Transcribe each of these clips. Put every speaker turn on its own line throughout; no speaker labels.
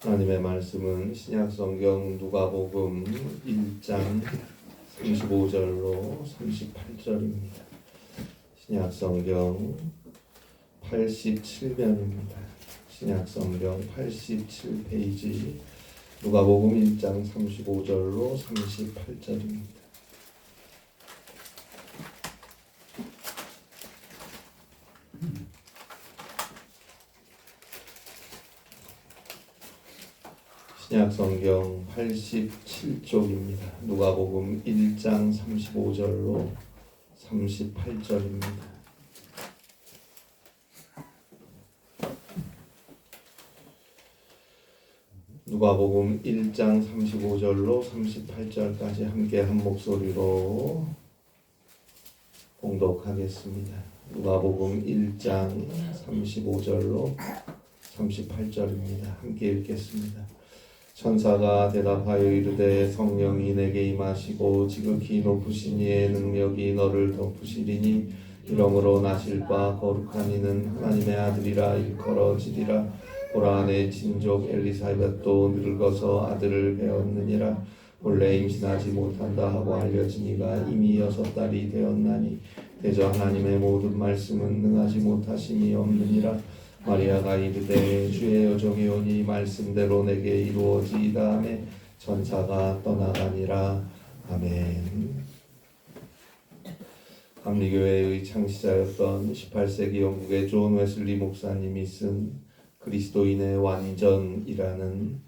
하나님의 말씀은 신약 성경 누가복음 1장 35절로 38절입니다. 신약 성경 87면입니다. 신약 성경 87페이지 누가복음 1장 35절로 38절입니다. 신약 성경 87쪽입니다. 누가복음 1장 35절로 38절입니다. 누가복음 1장 35절로 38절까지 함께 한 목소리로 봉독하겠습니다. 누가복음 1장 35절로 38절입니다. 함께 읽겠습니다. 천사가 대답하여 이르되 성령이 내게 임하시고 지극히 높으신 이의 능력이 너를 덮으시리니 이러므로 나실 바 거룩한 이는 하나님의 아들이라 일컬어지리라. 보라 내 친족 엘리사벳도 늙어서 아들을 배웠느니라. 본래 임신하지 못한다 하고 알려지니가 이미 여섯 달이 되었나니 대저 하나님의 모든 말씀은 능하지 못하심이 없느니라 마리아가 이르되 주의 여종이 오니 말씀대로 내게 이루어지이다 하매 전사가 떠나가니라 아멘. 감리교회의 창시자였던 18세기 영국의 존 웨슬리 목사님이 쓴 그리스도인의 완전이라는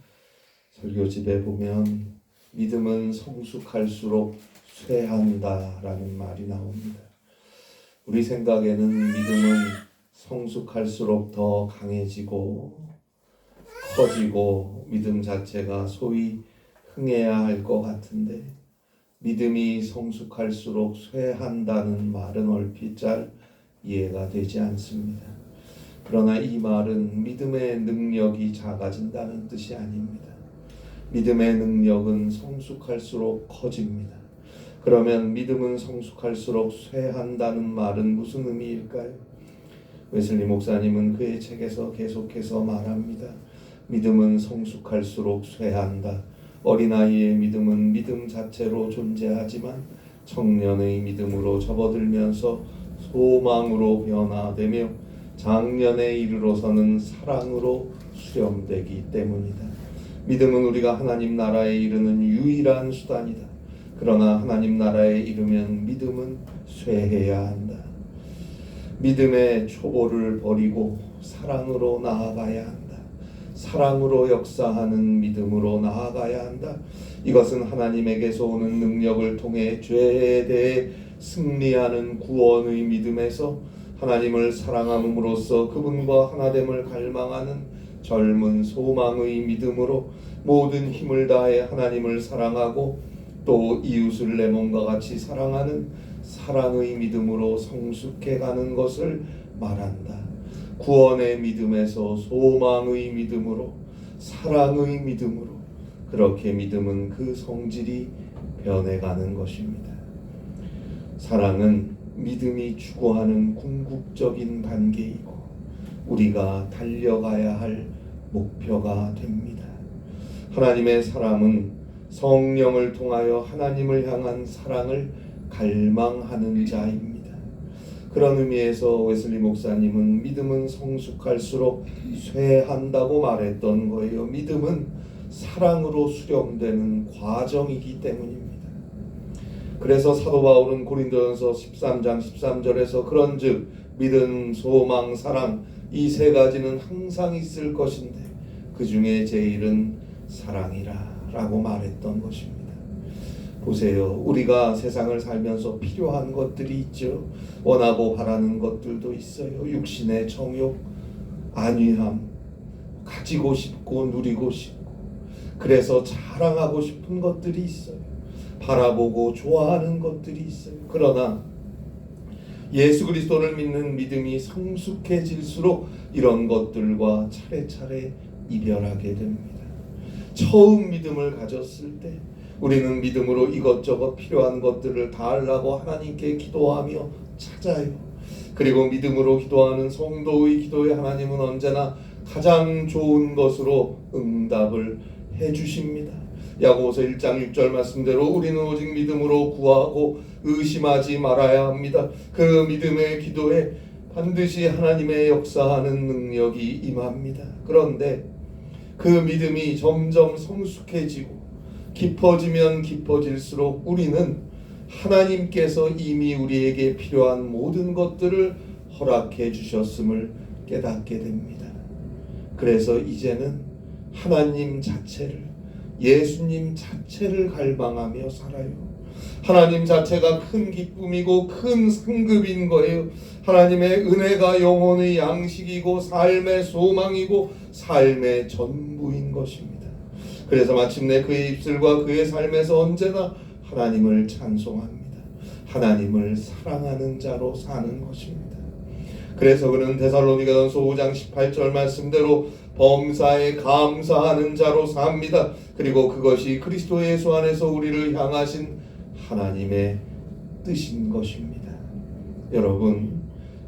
설교집에 보면 믿음은 성숙할수록 쇠한다라는 말이 나옵니다. 우리 생각에는 믿음은 성숙할수록 더 강해지고 커지고 믿음 자체가 소위 흥해야 할 것 같은데 믿음이 성숙할수록 쇠한다는 말은 얼핏 잘 이해가 되지 않습니다. 그러나 이 말은 믿음의 능력이 작아진다는 뜻이 아닙니다. 믿음의 능력은 성숙할수록 커집니다. 그러면 믿음은 성숙할수록 쇠한다는 말은 무슨 의미일까요? 웨슬리 목사님은 그의 책에서 계속해서 말합니다. 믿음은 성숙할수록 쇠한다. 어린아이의 믿음은 믿음 자체로 존재하지만 청년의 믿음으로 접어들면서 소망으로 변화되며 장년에 이르러서는 사랑으로 수렴되기 때문이다. 믿음은 우리가 하나님 나라에 이르는 유일한 수단이다. 그러나 하나님 나라에 이르면 믿음은 쇠해야 한다. 믿음의 초보를 버리고 사랑으로 나아가야 한다. 사랑으로 역사하는 믿음으로 나아가야 한다. 이것은 하나님에게서 오는 능력을 통해 죄에 대해 승리하는 구원의 믿음에서 하나님을 사랑함으로써 그분과 하나됨을 갈망하는 젊은 소망의 믿음으로 모든 힘을 다해 하나님을 사랑하고 또 이웃을 내 몸과 같이 사랑하는 사랑의 믿음으로 성숙해 가는 것을 말한다. 구원의 믿음에서 소망의 믿음으로 사랑의 믿음으로 그렇게 믿음은 그 성질이 변해가는 것입니다. 사랑은 믿음이 추구하는 궁극적인 단계이고 우리가 달려가야 할 목표가 됩니다. 하나님의 사람은 성령을 통하여 하나님을 향한 사랑을 갈망하는 자입니다. 그런 의미에서 웨슬리 목사님은 믿음은 성숙할수록 쇠한다고 말했던 거예요. 믿음은 사랑으로 수렴되는 과정이기 때문입니다. 그래서 사도 바울은 고린도전서 13장 13절에서 그런즉 믿음, 소망, 사랑 이 세 가지는 항상 있을 것인데 그 중에 제일은 사랑이라라고 말했던 것입니다. 보세요. 우리가 세상을 살면서 필요한 것들이 있죠. 원하고 바라는 것들도 있어요. 육신의 정욕, 안위함, 가지고 싶고 누리고 싶고 그래서 자랑하고 싶은 것들이 있어요. 바라보고 좋아하는 것들이 있어요. 그러나 예수 그리스도를 믿는 믿음이 성숙해질수록 이런 것들과 차례차례 이별하게 됩니다. 처음 믿음을 가졌을 때 우리는 믿음으로 이것저것 필요한 것들을 달라고 하나님께 기도하며 찾아요. 그리고 믿음으로 기도하는 성도의 기도에 하나님은 언제나 가장 좋은 것으로 응답을 해 주십니다. 야고보서 1장 6절 말씀대로 우리는 오직 믿음으로 구하고 의심하지 말아야 합니다. 그 믿음의 기도에 반드시 하나님의 역사하는 능력이 임합니다. 그런데 그 믿음이 점점 성숙해지고 깊어지면 깊어질수록 우리는 하나님께서 이미 우리에게 필요한 모든 것들을 허락해 주셨음을 깨닫게 됩니다. 그래서 이제는 하나님 자체를 예수님 자체를 갈망하며 살아요. 하나님 자체가 큰 기쁨이고 큰 상급인 거예요. 하나님의 은혜가 영혼의 양식이고 삶의 소망이고 삶의 전부인 것입니다. 그래서 마침내 그의 입술과 그의 삶에서 언제나 하나님을 찬송합니다. 하나님을 사랑하는 자로 사는 것입니다. 그래서 그는 데살로니가전서 5장 18절 말씀대로 범사에 감사하는 자로 삽니다. 그리고 그것이 그리스도 예수 안에서 우리를 향하신 하나님의 뜻인 것입니다. 여러분,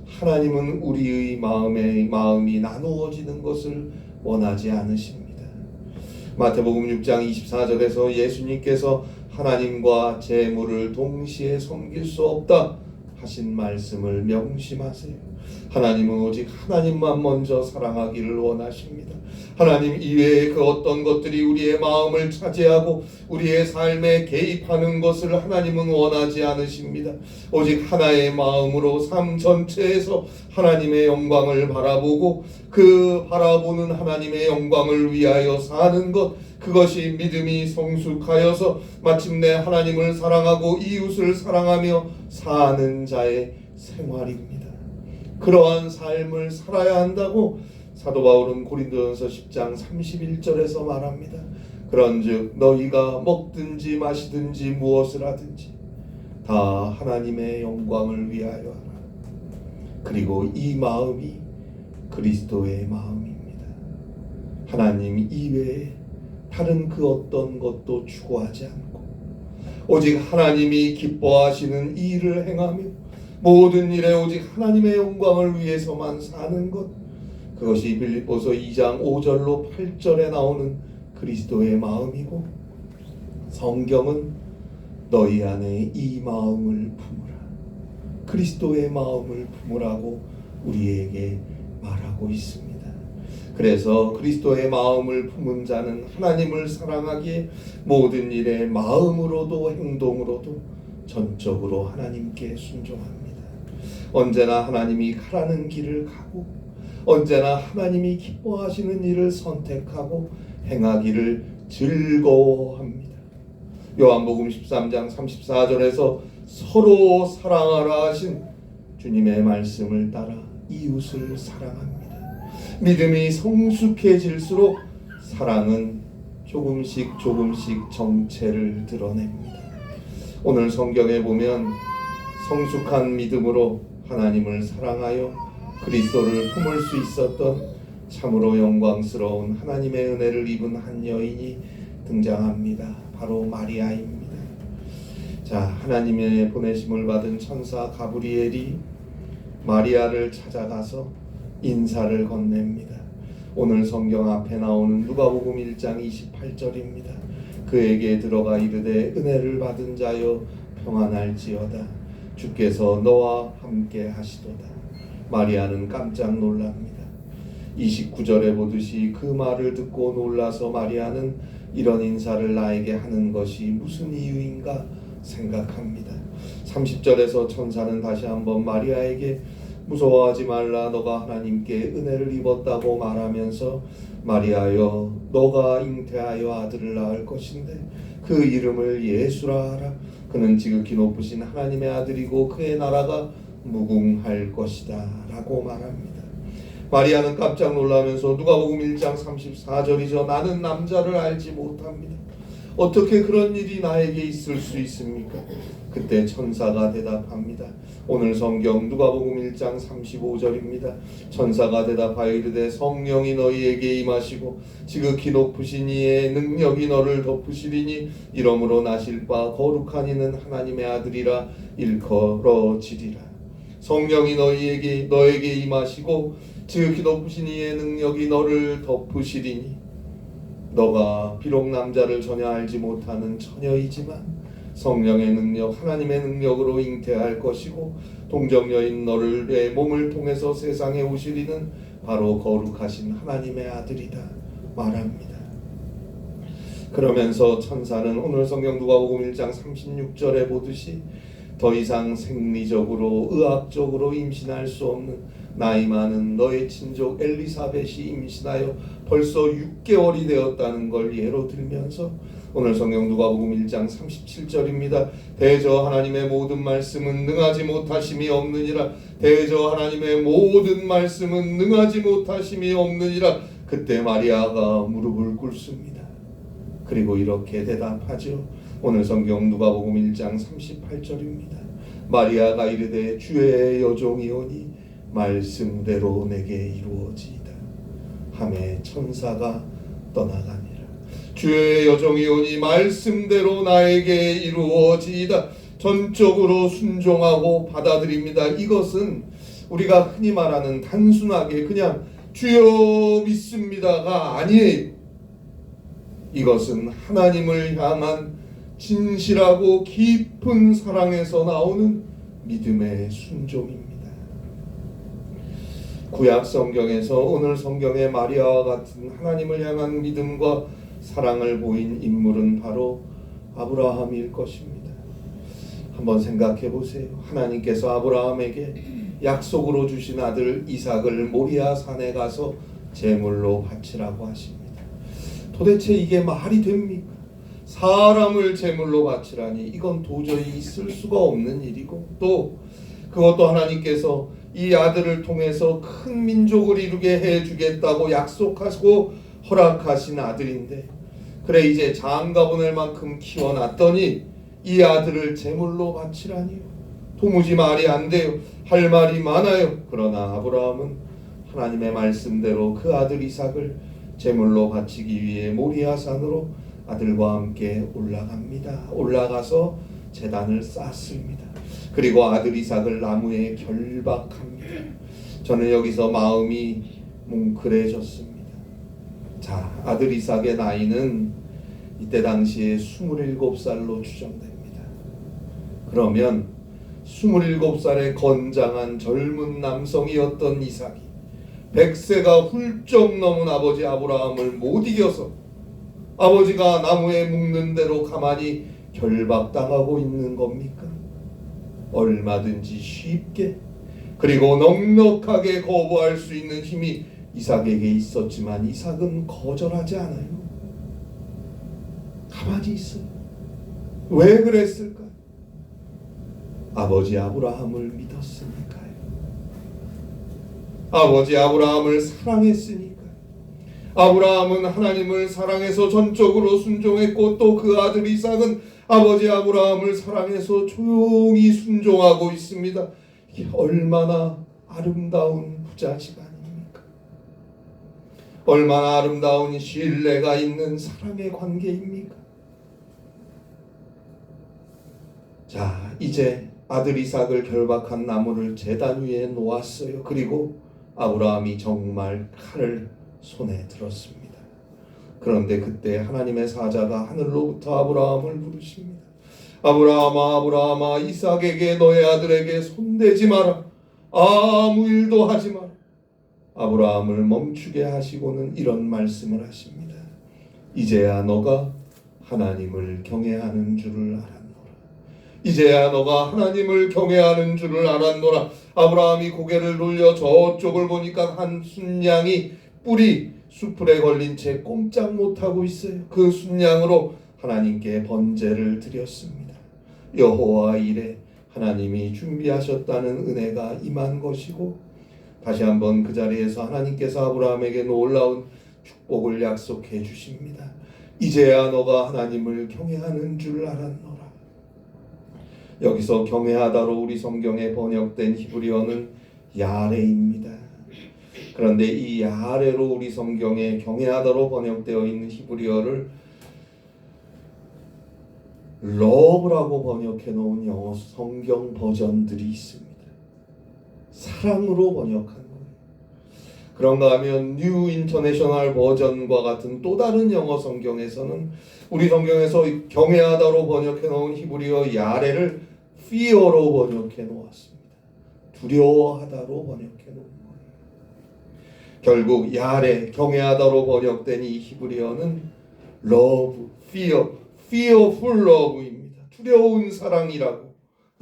하나님은 우리의 마음에 마음이 나누어지는 것을 원하지 않으십니다. 마태복음 6장 24절에서 예수님께서 하나님과 재물을 동시에 섬길 수 없다 하신 말씀을 명심하세요. 하나님은 오직 하나님만 먼저 사랑하기를 원하십니다. 하나님 이외의 그 어떤 것들이 우리의 마음을 차지하고 우리의 삶에 개입하는 것을 하나님은 원하지 않으십니다. 오직 하나의 마음으로 삶 전체에서 하나님의 영광을 바라보고 그 바라보는 하나님의 영광을 위하여 사는 것 그것이 믿음이 성숙하여서 마침내 하나님을 사랑하고 이웃을 사랑하며 사는 자의 생활입니다. 그러한 삶을 살아야 한다고 사도 바울은 고린도전서 10장 31절에서 말합니다. 그런즉 너희가 먹든지 마시든지 무엇을 하든지 다 하나님의 영광을 위하여 하라. 그리고 이 마음이 그리스도의 마음입니다. 하나님 이외에 다른 그 어떤 것도 추구하지 않고 오직 하나님이 기뻐하시는 일을 행하며 모든 일에 오직 하나님의 영광을 위해서만 사는 것 그것이 빌립보서 2장 5절로 8절에 나오는 그리스도의 마음이고 성경은 너희 안에 이 마음을 품으라 그리스도의 마음을 품으라고 우리에게 말하고 있습니다. 그래서 그리스도의 마음을 품은 자는 하나님을 사랑하기에 모든 일에 마음으로도 행동으로도 전적으로 하나님께 순종합니다. 언제나 하나님이 가라는 길을 가고 언제나 하나님이 기뻐하시는 일을 선택하고 행하기를 즐거워합니다. 요한복음 13장 34절에서 서로 사랑하라 하신 주님의 말씀을 따라 이웃을 사랑합니다. 믿음이 성숙해질수록 사랑은 조금씩 조금씩 정체를 드러냅니다. 오늘 성경에 보면 성숙한 믿음으로 하나님을 사랑하여 그리스도를 품을 수 있었던 참으로 영광스러운 하나님의 은혜를 입은 한 여인이 등장합니다. 바로 마리아입니다. 자, 하나님의 보내심을 받은 천사 가브리엘이 마리아를 찾아가서 인사를 건넵니다. 오늘 성경 앞에 나오는 누가복음 1장 28절입니다. 그에게 들어가 이르되 은혜를 받은 자여 평안할지어다 주께서 너와 함께 하시도다. 마리아는 깜짝 놀랍니다. 29절에 보듯이 그 말을 듣고 놀라서 마리아는 이런 인사를 나에게 하는 것이 무슨 이유인가 생각합니다. 30절에서 천사는 다시 한번 마리아에게 무서워하지 말라 너가 하나님께 은혜를 입었다고 말하면서 마리아여 너가 잉태하여 아들을 낳을 것인데 그 이름을 예수라 하라 그는 지극히 높으신 하나님의 아들이고 그의 나라가 무궁할 것이다 라고 말합니다. 마리아는 깜짝 놀라면서 누가복음 1장 34절이죠. 나는 남자를 알지 못합니다. 어떻게 그런 일이 나에게 있을 수 있습니까? 그때 천사가 대답합니다. 오늘 성경 누가복음 1장 35절입니다. 천사가 대답하여 이르되 성령이 너희에게 임하시고 지극히 높으신 이의 능력이 너를 덮으시리니 이러므로 나실 바 거룩한 이는 하나님의 아들이라 일컬어지리라. 성령이 너희에게 너에게 임하시고 지극히 높으신 이의 능력이 너를 덮으시리니 너가 비록 남자를 전혀 알지 못하는 처녀이지만 성령의 능력 하나님의 능력으로 잉태할 것이고 동정녀인 너를 내 몸을 통해서 세상에 오시리는 바로 거룩하신 하나님의 아들이다 말합니다. 그러면서 천사는 오늘 성경 누가복음 1장 36절에 보듯이 더 이상 생리적으로 의학적으로 임신할 수 없는 나이 많은 너의 친족 엘리사벳이 임신하여 벌써 6개월이 되었다는 걸 예로 들면서 오늘 성경 누가복음 1장 37절입니다. 대저 하나님의 모든 말씀은 능하지 못하심이 없느니라. 대저 하나님의 모든 말씀은 능하지 못하심이 없느니라. 그때 마리아가 무릎을 꿇습니다. 그리고 이렇게 대답하죠. 오늘 성경 누가복음 1장 38절입니다. 마리아가 이르되 주의 여종이오니 말씀대로 내게 이루어지이다. 함에 천사가 떠나가니라. 주의 여종이오니 말씀대로 나에게 이루어지이다. 전적으로 순종하고 받아들입니다. 이것은 우리가 흔히 말하는 단순하게 그냥 주여 믿습니다가 아니에요. 이것은 하나님을 향한 진실하고 깊은 사랑에서 나오는 믿음의 순종입니다. 구약 성경에서 오늘 성경의 마리아와 같은 하나님을 향한 믿음과 사랑을 보인 인물은 바로 아브라함일 것입니다. 한번 생각해 보세요. 하나님께서 아브라함에게 약속으로 주신 아들 이삭을 모리아 산에 가서 제물로 바치라고 하십니다. 도대체 이게 말이 됩니까? 사람을 제물로 바치라니 이건 도저히 있을 수가 없는 일이고 또 그것도 하나님께서 이 아들을 통해서 큰 민족을 이루게 해 주겠다고 약속하시고 허락하신 아들인데 그래 이제 장가 보낼 만큼 키워놨더니 이 아들을 제물로 바치라니요 도무지 말이 안 돼요 할 말이 많아요 그러나 아브라함은 하나님의 말씀대로 그 아들 이삭을 제물로 바치기 위해 모리아 산으로 아들과 함께 올라갑니다. 올라가서 제단을 쌓습니다. 그리고 아들 이삭을 나무에 결박합니다. 저는 여기서 마음이 뭉클해졌습니다. 자, 아들 이삭의 나이는 이때 당시에 27살로 추정됩니다. 그러면 27살의 건장한 젊은 남성이었던 이삭이 100세가 훌쩍 넘은 아버지 아브라함을 못 이겨서 아버지가 나무에 묶는 대로 가만히 결박당하고 있는 겁니까? 얼마든지 쉽게 그리고 넉넉하게 거부할 수 있는 힘이 이삭에게 있었지만 이삭은 거절하지 않아요. 가만히 있어요. 왜 그랬을까? 아버지 아브라함을 믿었으니까요. 아버지 아브라함을 사랑했으니까. 아브라함은 하나님을 사랑해서 전적으로 순종했고 또 그 아들 이삭은 아버지 아브라함을 사랑해서 조용히 순종하고 있습니다. 얼마나 아름다운 부자지간입니까? 얼마나 아름다운 신뢰가 있는 사랑의 관계입니까? 자, 이제 아들 이삭을 결박한 나무를 제단 위에 놓았어요. 그리고 아브라함이 정말 칼을 손에 들었습니다. 그런데 그때 하나님의 사자가 하늘로부터 아브라함을 부르십니다. 아브라함아 아브라함아 이삭에게 너의 아들에게 손대지 마라. 아무 일도 하지 마라. 아브라함을 멈추게 하시고는 이런 말씀을 하십니다. 이제야 너가 하나님을 경외하는 줄을 알았노라. 이제야 너가 하나님을 경외하는 줄을 알았노라. 아브라함이 고개를 돌려 저쪽을 보니까 한 순양이 뿔이 수풀에 걸린 채 꼼짝 못하고 있어요. 그 순양으로 하나님께 번제를 드렸습니다. 여호와 이래 하나님이 준비하셨다는 은혜가 임한 것이고 다시 한번 그 자리에서 하나님께서 아브라함에게 놀라운 축복을 약속해 주십니다. 이제야 너가 하나님을 경외하는 줄 알았노라. 여기서 경외하다로 우리 성경에 번역된 히브리어는 야레입니다. 그런데 이 야레로 우리 성경에 경외하다로 번역되어 있는 히브리어를 러브라고 번역해 놓은 영어 성경 버전들이 있습니다. 사랑으로 번역한 거예요. 그런가 하면 뉴 인터내셔널 버전과 같은 또 다른 영어 성경에서는 우리 성경에서 경외하다로 번역해 놓은 히브리어 야레를 fear로 번역해 놓았습니다. 두려워하다로 번역해 놓은 거예요. 결국 야레 경외하다로 번역된 이 히브리어는 love, fear, fearful love입니다. 두려운 사랑이라고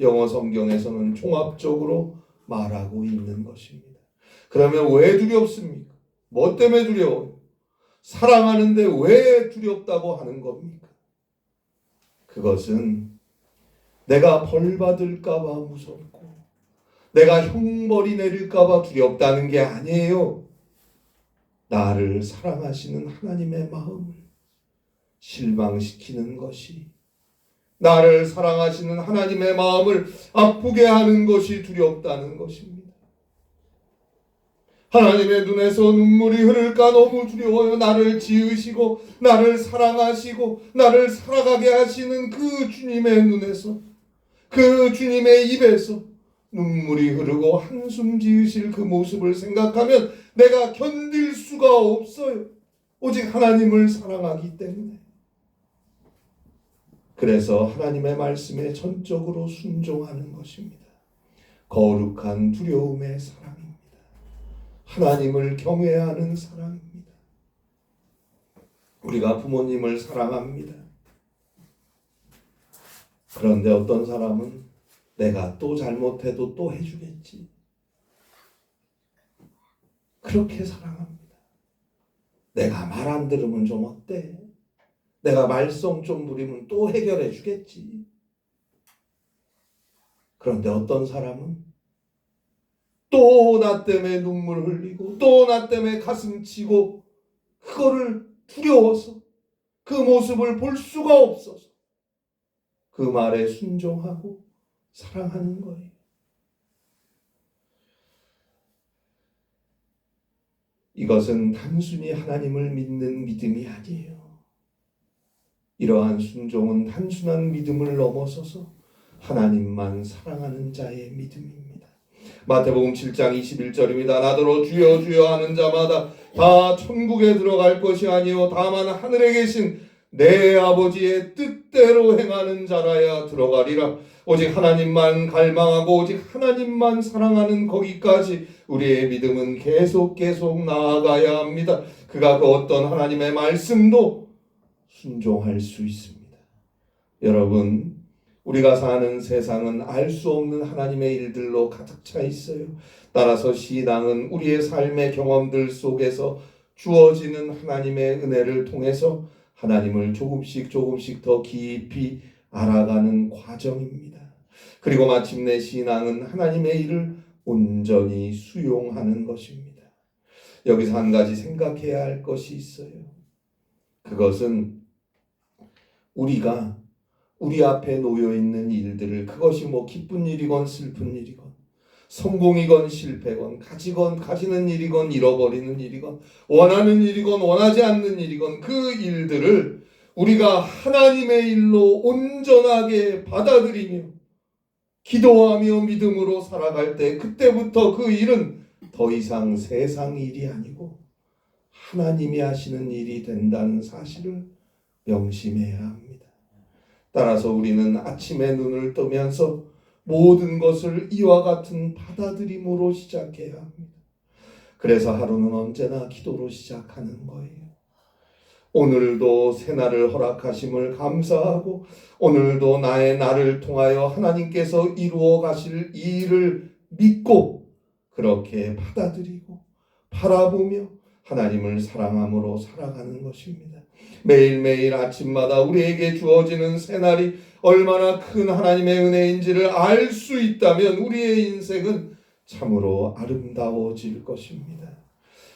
영어 성경에서는 종합적으로 말하고 있는 것입니다. 그러면 왜 두렵습니까? 뭐 때문에 두려워요? 사랑하는데 왜 두렵다고 하는 겁니까? 그것은 내가 벌 받을까봐 무섭고, 내가 형벌이 내릴까봐 두렵다는 게 아니에요. 나를 사랑하시는 하나님의 마음을 실망시키는 것이, 나를 사랑하시는 하나님의 마음을 아프게 하는 것이 두렵다는 것입니다. 하나님의 눈에서 눈물이 흐를까 너무 두려워요. 나를 지으시고 나를 사랑하시고 나를 살아가게 하시는 그 주님의 눈에서 그 주님의 입에서 눈물이 흐르고 한숨 지으실 그 모습을 생각하면 내가 견딜 수가 없어요. 오직 하나님을 사랑하기 때문에. 그래서 하나님의 말씀에 전적으로 순종하는 것입니다. 거룩한 두려움의 사랑입니다. 하나님을 경외하는 사랑입니다. 우리가 부모님을 사랑합니다. 그런데 어떤 사람은 내가 또 잘못해도 또 해주겠지. 그렇게 사랑합니다. 내가 말 안 들으면 좀 어때? 내가 말썽 좀 부리면 또 해결해 주겠지. 그런데 어떤 사람은 또 나 때문에 눈물 흘리고 또 나 때문에 가슴 치고 그거를 두려워서 그 모습을 볼 수가 없어서 그 말에 순종하고 사랑하는 거예요. 이것은 단순히 하나님을 믿는 믿음이 아니에요. 이러한 순종은 단순한 믿음을 넘어서서 하나님만 사랑하는 자의 믿음입니다. 마태복음 7장 21절입니다. 나더러 주여 주여 하는 자마다 다 천국에 들어갈 것이 아니요 다만 하늘에 계신 내 아버지의 뜻대로 행하는 자라야 들어가리라. 오직 하나님만 갈망하고 오직 하나님만 사랑하는 거기까지 우리의 믿음은 계속 계속 나아가야 합니다. 그가 그 어떤 하나님의 말씀도 순종할 수 있습니다. 여러분, 우리가 사는 세상은 알 수 없는 하나님의 일들로 가득 차 있어요. 따라서 신앙은 우리의 삶의 경험들 속에서 주어지는 하나님의 은혜를 통해서 하나님을 조금씩 조금씩 더 깊이 알아가는 과정입니다. 그리고 마침내 신앙은 하나님의 일을 온전히 수용하는 것입니다. 여기서 한 가지 생각해야 할 것이 있어요. 그것은 우리가 우리 앞에 놓여 있는 일들을 그것이 뭐 기쁜 일이건 슬픈 일이건 성공이건 실패건 가지건 가지는 일이건 잃어버리는 일이건 원하는 일이건 원하지 않는 일이건 그 일들을 우리가 하나님의 일로 온전하게 받아들이며 기도하며 믿음으로 살아갈 때 그때부터 그 일은 더 이상 세상 일이 아니고 하나님이 하시는 일이 된다는 사실을 명심해야 합니다. 따라서 우리는 아침에 눈을 뜨면서 모든 것을 이와 같은 받아들임으로 시작해야 합니다. 그래서 하루는 언제나 기도로 시작하는 거예요. 오늘도 새날을 허락하심을 감사하고 오늘도 나의 날을 통하여 하나님께서 이루어 가실 일을 믿고 그렇게 받아들이고 바라보며 하나님을 사랑함으로 살아가는 것입니다. 매일매일 아침마다 우리에게 주어지는 새날이 얼마나 큰 하나님의 은혜인지를 알 수 있다면 우리의 인생은 참으로 아름다워질 것입니다.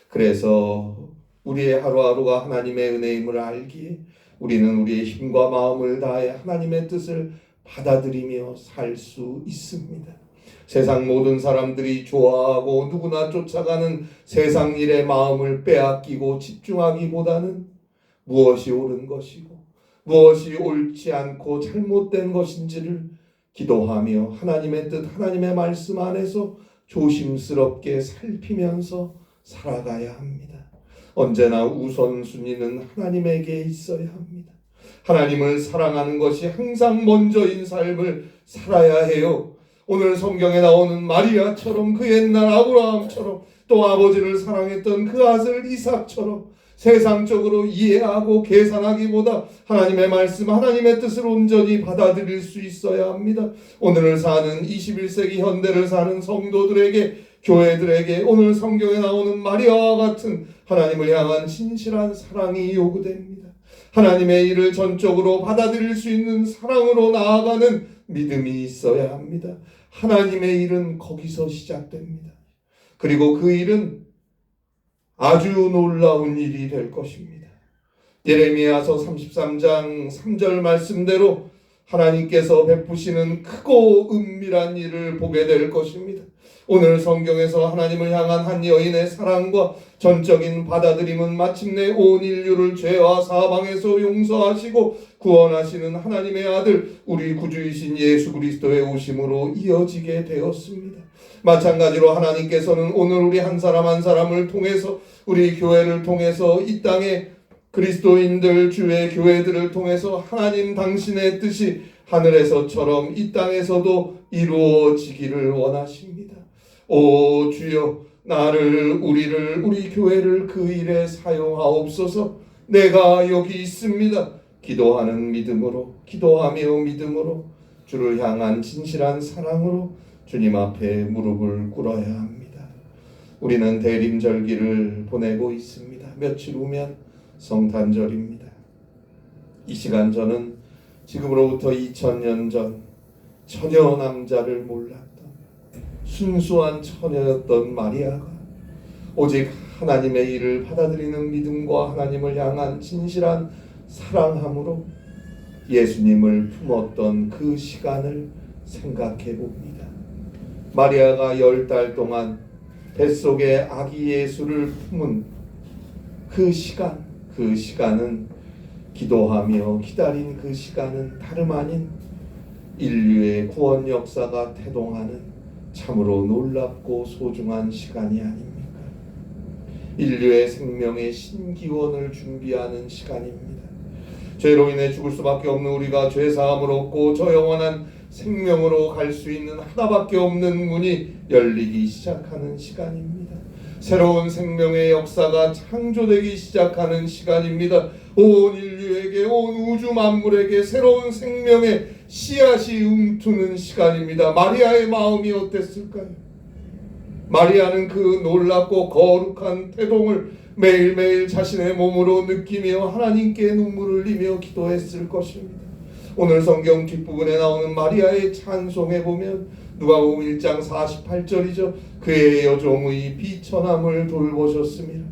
그래서 우리의 하루하루가 하나님의 은혜임을 알기에 우리는 우리의 힘과 마음을 다해 하나님의 뜻을 받아들이며 살 수 있습니다. 세상 모든 사람들이 좋아하고 누구나 쫓아가는 세상 일에 마음을 빼앗기고 집중하기보다는 무엇이 옳은 것이고 무엇이 옳지 않고 잘못된 것인지를 기도하며 하나님의 뜻, 하나님의 말씀 안에서 조심스럽게 살피면서 살아가야 합니다. 언제나 우선순위는 하나님에게 있어야 합니다. 하나님을 사랑하는 것이 항상 먼저인 삶을 살아야 해요. 오늘 성경에 나오는 마리아처럼 그 옛날 아브라함처럼 또 아버지를 사랑했던 그 아들 이삭처럼 세상적으로 이해하고 계산하기보다 하나님의 말씀, 하나님의 뜻을 온전히 받아들일 수 있어야 합니다. 오늘을 사는 21세기 현대를 사는 성도들에게 교회들에게 오늘 성경에 나오는 마리아와 같은 하나님을 향한 진실한 사랑이 요구됩니다. 하나님의 일을 전적으로 받아들일 수 있는 사랑으로 나아가는 믿음이 있어야 합니다. 하나님의 일은 거기서 시작됩니다. 그리고 그 일은 아주 놀라운 일이 될 것입니다. 예레미야서 33장 3절 말씀대로 하나님께서 베푸시는 크고 은밀한 일을 보게 될 것입니다. 오늘 성경에서 하나님을 향한 한 여인의 사랑과 전적인 받아들임은 마침내 온 인류를 죄와 사방에서 용서하시고 구원하시는 하나님의 아들 우리 구주이신 예수 그리스도의 오심으로 이어지게 되었습니다. 마찬가지로 하나님께서는 오늘 우리 한 사람 한 사람을 통해서 우리 교회를 통해서 이 땅에 그리스도인들 주의 교회들을 통해서 하나님 당신의 뜻이 하늘에서처럼 이 땅에서도 이루어지기를 원하십니다. 오 주여 나를 우리를 우리 교회를 그 일에 사용하옵소서. 내가 여기 있습니다. 기도하는 믿음으로 기도하며 믿음으로 주를 향한 진실한 사랑으로 주님 앞에 무릎을 꿇어야 합니다. 우리는 대림절기를 보내고 있습니다. 며칠 후면 성탄절입니다. 이 시간 저는 지금으로부터 2000년 전 처녀 남자를 몰랐던 순수한 처녀였던 마리아가 오직 하나님의 일을 받아들이는 믿음과 하나님을 향한 진실한 사랑함으로 예수님을 품었던 그 시간을 생각해 봅니다. 마리아가 열 달 동안 뱃속에 아기 예수를 품은 그 시간, 그 시간은 기도하며 기다린 그 시간은 다름 아닌 인류의 구원 역사가 태동하는 참으로 놀랍고 소중한 시간이 아닙니까? 인류의 생명의 신기원을 준비하는 시간입니다. 죄로 인해 죽을 수밖에 없는 우리가 죄 사함을 얻고 저 영원한 생명으로 갈 수 있는 하나밖에 없는 문이 열리기 시작하는 시간입니다. 새로운 생명의 역사가 창조되기 시작하는 시간입니다. 온 인류에게 온 우주 만물에게 새로운 생명의 씨앗이 움트는 시간입니다. 마리아의 마음이 어땠을까요? 마리아는 그 놀랍고 거룩한 태동을 매일매일 자신의 몸으로 느끼며 하나님께 눈물을 흘리며 기도했을 것입니다. 오늘 성경 뒷부분에 나오는 마리아의 찬송에 보면 누가복음 1장 48절이죠. 그의 여종의 비천함을 돌보셨습니다.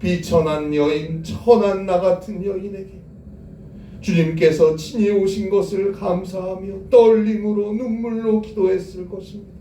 비천한 여인, 천한 나 같은 여인에게 주님께서 친히 오신 것을 감사하며 떨림으로 눈물로 기도했을 것입니다.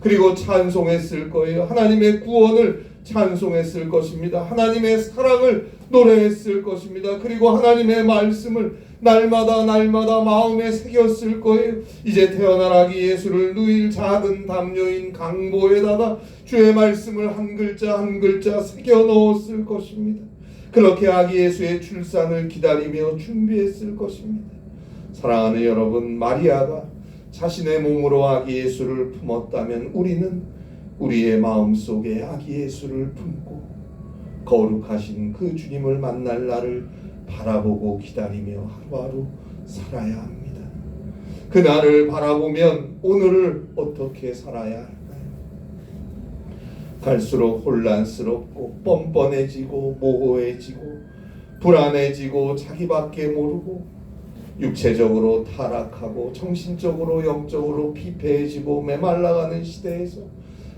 그리고 찬송했을 거예요. 하나님의 구원을 찬송했을 것입니다. 하나님의 사랑을 노래했을 것입니다. 그리고 하나님의 말씀을 날마다 날마다 마음에 새겼을 거예요. 이제 태어날 아기 예수를 누일 작은 담요인 강보에다가 주의 말씀을 한 글자 한 글자 새겨 넣었을 것입니다. 그렇게 아기 예수의 출산을 기다리며 준비했을 것입니다. 사랑하는 여러분, 마리아가 자신의 몸으로 아기 예수를 품었다면 우리는 우리의 마음 속에 아기 예수를 품고 거룩하신 그 주님을 만날 날을 바라보고 기다리며 하루하루 살아야 합니다. 그 날을 바라보면 오늘을 어떻게 살아야 할까요? 갈수록 혼란스럽고 뻔뻔해지고 모호해지고 불안해지고 자기밖에 모르고 육체적으로 타락하고 정신적으로 영적으로 피폐해지고 메말라가는 시대에서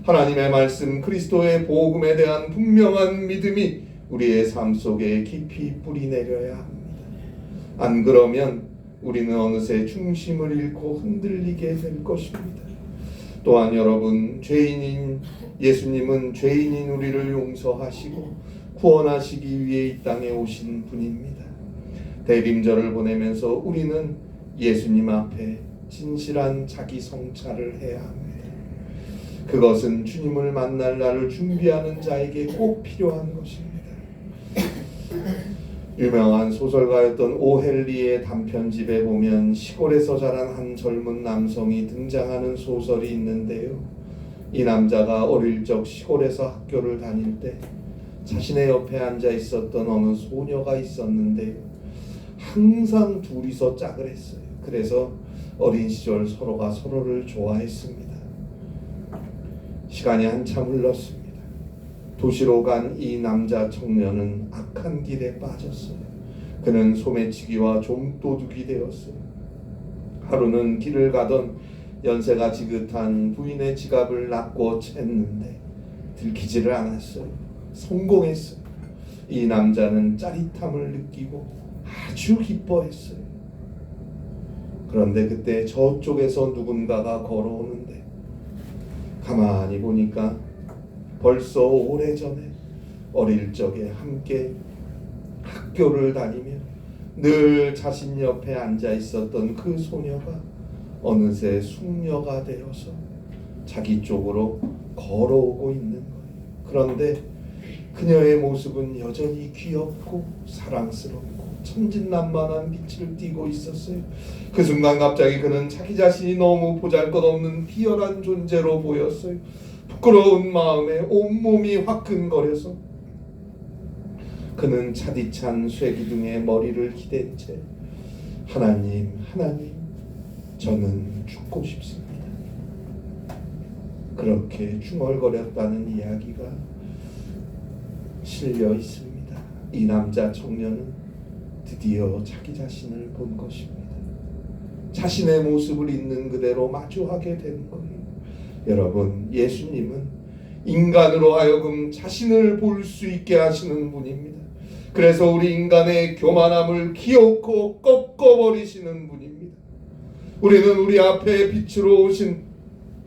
하나님의 말씀 그리스도의 복음에 대한 분명한 믿음이 우리의 삶 속에 깊이 뿌리 내려야 합니다. 안 그러면 우리는 어느새 중심을 잃고 흔들리게 될 것입니다. 또한 여러분 죄인인 예수님은 죄인인 우리를 용서하시고 구원하시기 위해 이 땅에 오신 분입니다. 대림절을 보내면서 우리는 예수님 앞에 진실한 자기 성찰을 해야 합니다. 그것은 주님을 만날 날을 준비하는 자에게 꼭 필요한 것입니다. 유명한 소설가였던 오헬리의 단편집에 보면 시골에서 자란 한 젊은 남성이 등장하는 소설이 있는데요. 이 남자가 어릴 적 시골에서 학교를 다닐 때 자신의 옆에 앉아 있었던 어느 소녀가 있었는데 항상 둘이서 짝을 했어요. 그래서 어린 시절 서로가 서로를 좋아했습니다. 시간이 한참 흘렀습니다. 도시로 간 이 남자 청년은 악한 길에 빠졌어요. 그는 소매치기와 좀도둑이 되었어요. 하루는 길을 가던 연세가 지긋한 부인의 지갑을 낚고 챘는데 들키지를 않았어요. 성공했어요. 이 남자는 짜릿함을 느끼고 아주 기뻐했어요. 그런데 그때 저쪽에서 누군가가 걸어오는데 가만히 보니까 벌써 오래전에 어릴 적에 함께 학교를 다니며 늘 자신 옆에 앉아 있었던 그 소녀가 어느새 숙녀가 되어서 자기 쪽으로 걸어오고 있는 거예요. 그런데 그녀의 모습은 여전히 귀엽고 사랑스럽고 천진난만한 빛을 띠고 있었어요. 그 순간 갑자기 그는 자기 자신이 너무 보잘것없는 비열한 존재로 보였어요. 부끄러운 마음에 온몸이 화끈거려서 그는 차디찬 쇠기둥에 머리를 기댄 채 하나님, 하나님, 저는 죽고 싶습니다. 그렇게 중얼거렸다는 이야기가 실려 있습니다. 이 남자 청년은 드디어 자기 자신을 본 것입니다. 자신의 모습을 있는 그대로 마주하게 된 거예요. 여러분, 예수님은 인간으로 하여금 자신을 볼 수 있게 하시는 분입니다. 그래서 우리 인간의 교만함을 기어코 꺾어버리시는 분입니다. 우리는 우리 앞에 빛으로 오신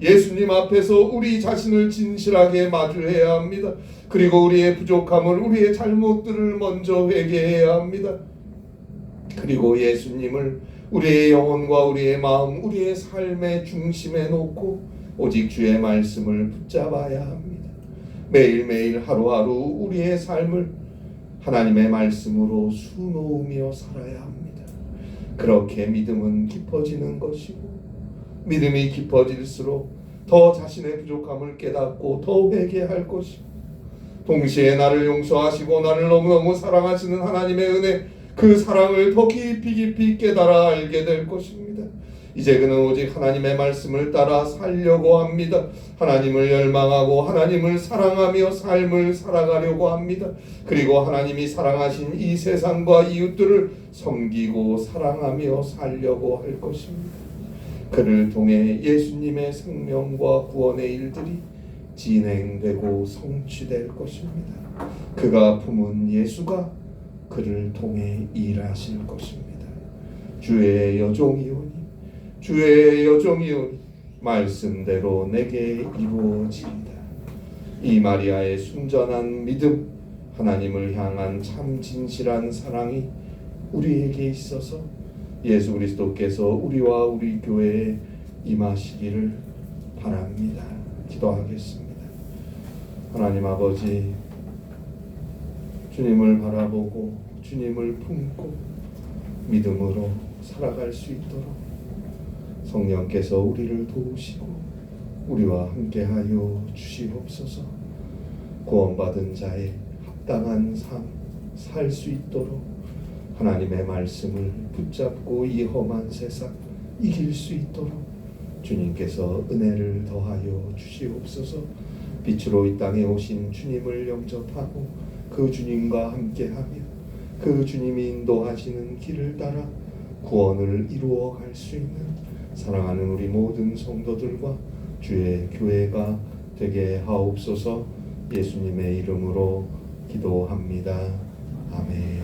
예수님 앞에서 우리 자신을 진실하게 마주해야 합니다. 그리고 우리의 부족함을 우리의 잘못들을 먼저 회개해야 합니다. 그리고 예수님을 우리의 영혼과 우리의 마음, 우리의 삶의 중심에 놓고 오직 주의 말씀을 붙잡아야 합니다. 매일매일 하루하루 우리의 삶을 하나님의 말씀으로 수놓으며 살아야 합니다. 그렇게 믿음은 깊어지는 것이고 믿음이 깊어질수록 더 자신의 부족함을 깨닫고 더 회개할 것이고 동시에 나를 용서하시고 나를 너무너무 사랑하시는 하나님의 은혜 그 사랑을 더 깊이 깊이 깨달아 알게 될 것입니다. 이제 그는 오직 하나님의 말씀을 따라 살려고 합니다. 하나님을 열망하고 하나님을 사랑하며 삶을 살아가려고 합니다. 그리고 하나님이 사랑하신 이 세상과 이웃들을 섬기고 사랑하며 살려고 할 것입니다. 그를 통해 예수님의 생명과 구원의 일들이 진행되고 성취될 것입니다. 그가 품은 예수가 그를 통해 일하실 것입니다. 주의 여종이오니 주의 여종이오니 말씀대로 내게 이루어지리다. 이 마리아의 순전한 믿음, 하나님을 향한 참 진실한 사랑이 우리에게 있어서 예수 그리스도께서 우리와 우리 교회에 임하시기를 바랍니다. 기도하겠습니다. 하나님 아버지, 주님을 바라보고 주님을 품고 믿음으로 살아갈 수 있도록 성령께서 우리를 도우시고 우리와 함께하여 주시옵소서. 구원받은 자의 합당한 삶 살 수 있도록 하나님의 말씀을 붙잡고 이 험한 세상 이길 수 있도록 주님께서 은혜를 더하여 주시옵소서. 빛으로 이 땅에 오신 주님을 영접하고 그 주님과 함께하며 그 주님이 인도하시는 길을 따라 구원을 이루어 갈 수 있는 사랑하는 우리 모든 성도들과 주의 교회가 되게 하옵소서 예수님의 이름으로 기도합니다. 아멘.